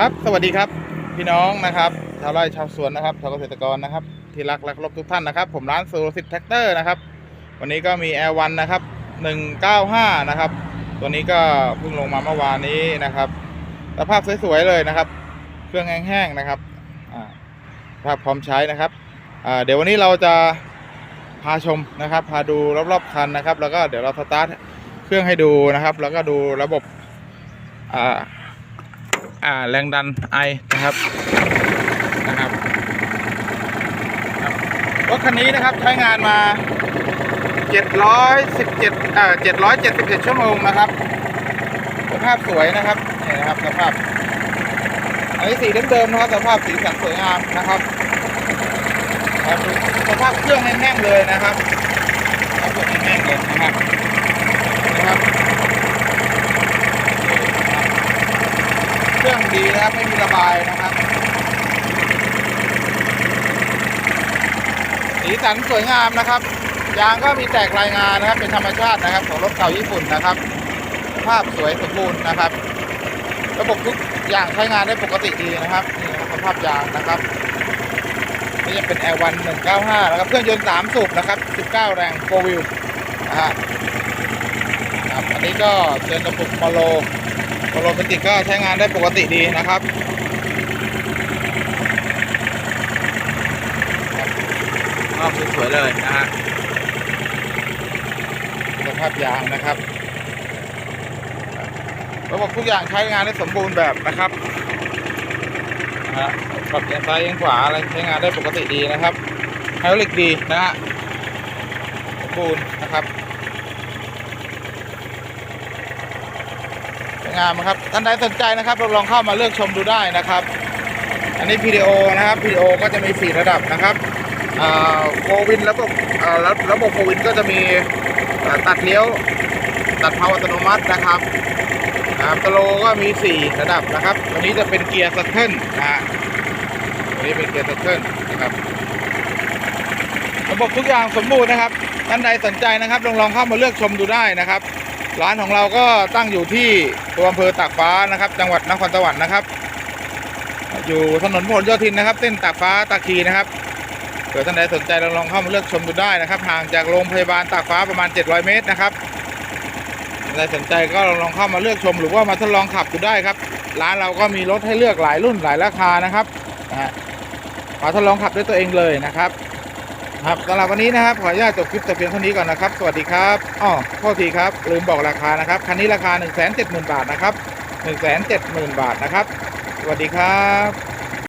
ครับ สวัสดีครับ พี่น้องนะครับ ชาวไร่ชาวสวนนะครับชาวเกษตรกรนะครับ ที่รักและเคารพทุกท่านนะครับ ผมร้านสูรสิทธิ์แท็กเตอร์นะครับ วันนี้ก็มี L1 นะครับ195นะครับ ตัวนี้ก็เพิ่งลงมาเมื่อวานนี้นะครับสภาพสวยๆเลยนะครับ เครื่องแห้งๆนะครับภาพพร้อมใช้นะครับเดี๋ยววันนี้เราจะพาชมนะครับ พาดูรอบๆคันนะครับ แล้วก็เดี๋ยวเราสตาร์ทเครื่องให้ดูนะครับ แล้วก็ดูระบบอ่า แรงดันไอนะครับนะครับรถคันนี้นะครับใช้งานมา 717อ่า777ชั่วโมงนะครับสภาพสวยนะครับนี่นะครับสภาพอันนี้สีเดิมๆนะครับสภาพสีสันสวยงามนะครับสภาพเครื่องแห้งๆเลยนะครับสภาพเครื่องแห้งๆเลยนะครับนะครับ เครื่อง ดีนะครับไม่มีระบายนะครับสีสันสวยงามนะครับ ยางก็มีแตกรายงานนะครับ เป็นธรรมชาตินะครับ ของรถเก่าญี่ปุ่นนะครับ ภาพสวยสมบูรณ์นะครับ ระบบทุกอย่างใช้งานได้ปกติดีนะครับนี่นะครับสภาพยางนะครับนี่จะเป็น L1 195นะครับเครื่องยนต์3สูบนะครับ 19 แรงโฟวิลนะฮะครับอันนี้ก็เป็นระบบมอโล โรแมนติกก็ใช้งานได้ปกติดีนะครับภาพสวยๆเลยนะฮะสภาพยางนะครับระบบทุกอย่างใช้งานได้สมบูรณ์แบบนะครับนะฮะปรับเอียงซ้ายเอียงขวาอะไรใช้งานได้ปกติดีนะครับไฮดรอลิกดีนะฮะสมบูรณ์นะครับ สวย งามนะครับท่านใดสนใจนะครับลองเข้ามาเลือกชมดูได้นะครับ อันนี้พีดีโอนะครับพีดีโอก็จะมี 4 ระดับนะครับโฟวินระบบอ่าระระบบโฟวินก็จะมีตัดเลี้ยวตัดเพาอัตโนมัตินะครับนะครับสโลก็มี 4 ระดับนะครับ ตัวนี้จะเป็นเกียร์สเทิลนะฮะตัวนี้เป็นเกียร์สเทิลนะครับ ระบบทุกอย่างสมบูรณ์นะครับท่านใดสนใจนะครับลองลองเข้ามาเลือกชมดูได้นะครับ ร้านของเราก็ตั้งอยู่ที่ตัวอำเภอตากฟ้านะครับ จังหวัดนครสวรรค์นะครับ อยู่ถนนพหลโยธินนะครับ เส้นตากฟ้าตาคีนะครับเผื่อท่านใดสนใจลองลองเข้ามาเลือกชมดูได้นะครับ ห่างจากโรงพยาบาลตากฟ้าประมาณ 700 เมตรนะครับท่านใดสนใจก็ลองลองเข้ามาเลือกชม หรือว่ามาทดลองขับดูได้ครับ ร้านเราก็มีรถให้เลือกหลายรุ่นหลายราคานะครับมาทดลองขับด้วยตัวเองเลยนะครับ ครับสำหรับวันนี้นะครับขออนุญาตจบคลิปแต่เพียงเท่านี้ก่อนนะครับ สวัสดีครับอ๋อข้อทีครับลืมบอกราคานะครับคันนี้ราคา 1 7 0 0 0 0 บาทนะครับ 1 7 0 0 0 0 บาทนะครับ สวัสดีครับ